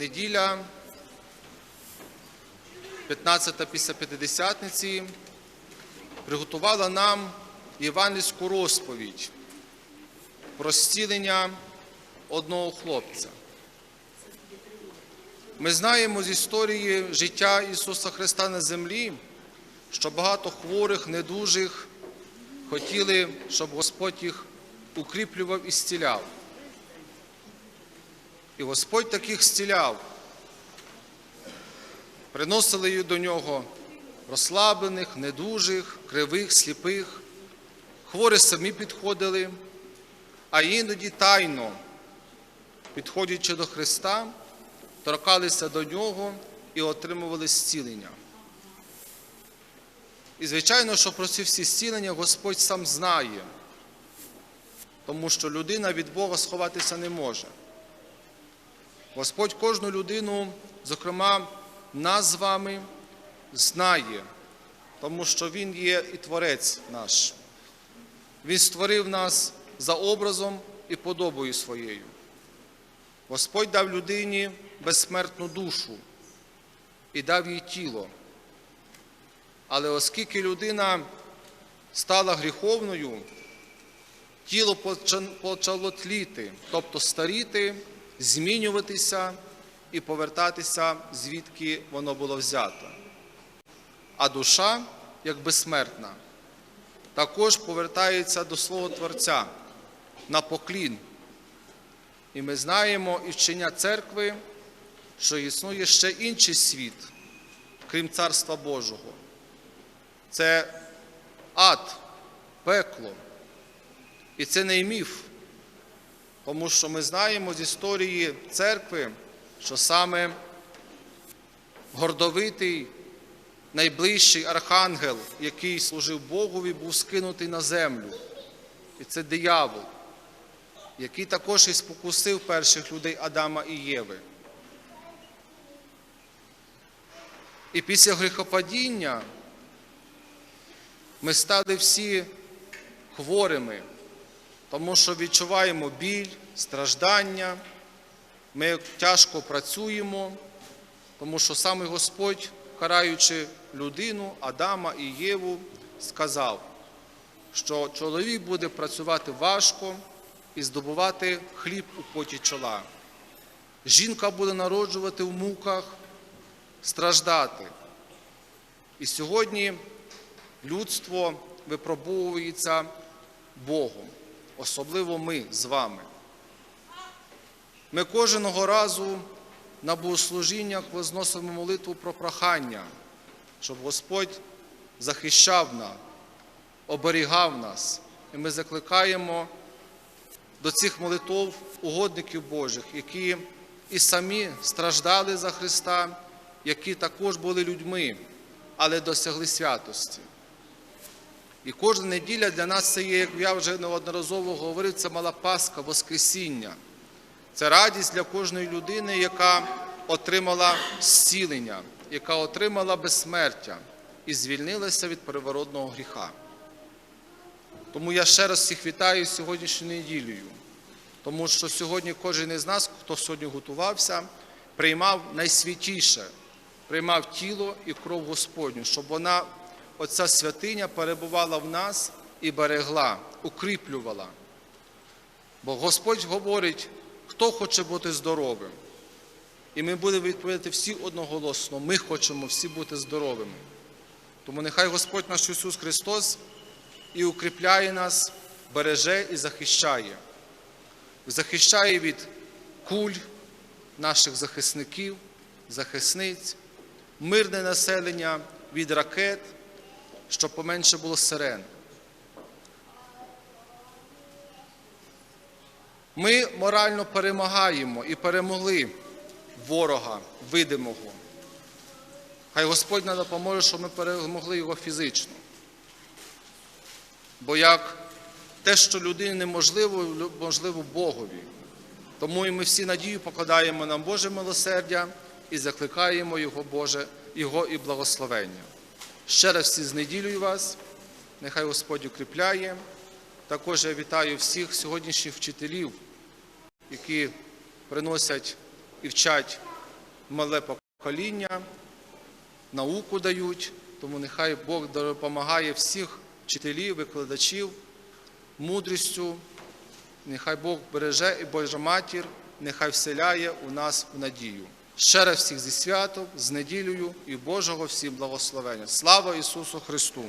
неділя, 15 після П'ятидесятниці, приготувала нам євангельську розповідь про зцілення одного хлопця. Ми знаємо з історії життя Ісуса Христа на землі, що багато хворих, недужих хотіли, щоб Господь їх укріплював і зціляв. І Господь таких зціляв. Приносили до нього розслаблених, недужих, кривих, сліпих. Хворі самі підходили, а іноді тайно, підходячи до Христа, торкалися до нього і отримували зцілення. І, звичайно, що про ці всі зцілення Господь сам знає, тому що людина від Бога сховатися не може. Господь кожну людину, зокрема, нас з вами, знає, тому що Він є і Творець наш. Він створив нас за образом і подобою своєю. Господь дав людині безсмертну душу і дав їй тіло. Але оскільки людина стала гріховною, тіло почало тліти, тобто старіти, змінюватися і повертатися, звідки воно було взято. А душа, як безсмертна, також повертається до свого Творця на поклін. І ми знаємо і вчення церкви, що існує ще інший світ, крім Царства Божого. Це ад, пекло. І це не міф, тому що ми знаємо з історії церкви, що саме гордовитий, найближчий архангел, який служив Богові, був скинутий на землю. І це диявол, який також і спокусив перших людей Адама і Єви. І після гріхопадіння ми стали всі хворими, тому що відчуваємо біль, страждання, ми тяжко працюємо, тому що саме Господь, караючи людину, Адама і Єву, сказав, що чоловік буде працювати важко і здобувати хліб у поті чола. Жінка буде народжувати в муках, страждати. І сьогодні людство випробовується Богом, особливо ми з вами. Ми кожного разу на богослужіннях возносимо молитву про прохання, щоб Господь захищав нас, оберігав нас. І ми закликаємо до цих молитв угодників Божих, які і самі страждали за Христа, які також були людьми, але досягли святості. І кожна неділя для нас це є, як я вже неодноразово говорив, це мала Пасха, Воскресіння. Це радість для кожної людини, яка отримала зцілення, яка отримала безсмертя і звільнилася від переворотного гріха. Тому я ще раз всіх вітаю сьогоднішньою неділею, тому що сьогодні кожен із нас, хто сьогодні готувався, приймав найсвятіше, приймав тіло і кров Господню, щоб вона, оця святиня, перебувала в нас і берегла, укріплювала. Бо Господь говорить, хто хоче бути здоровим. І ми будемо відповідати всі одноголосно. Ми хочемо всі бути здоровими. Тому нехай Господь наш Ісус Христос і укріпляє нас, береже і захищає. Захищає від куль наших захисників, захисниць, мирне населення від ракет, щоб поменше було сирен. Ми морально перемагаємо і перемогли ворога видимого. Хай Господь нам допоможе, щоб ми перемогли його фізично. Бо як те, що людині неможливо, можливо Богові. Тому і ми всі надію покладаємо на Боже милосердя і закликаємо Його Боже, Його і благословення. Ще раз всі з неділею вас, нехай Господь укріпляє. Також я вітаю всіх сьогоднішніх вчителів, які приносять і вчать мале покоління, науку дають, тому нехай Бог допомагає всіх вчителів, викладачів мудрістю, нехай Бог береже і Божа матір, нехай вселяє у нас в надію. Ще раз всіх зі святом, з неділею і Божого всім благословення. Слава Ісусу Христу!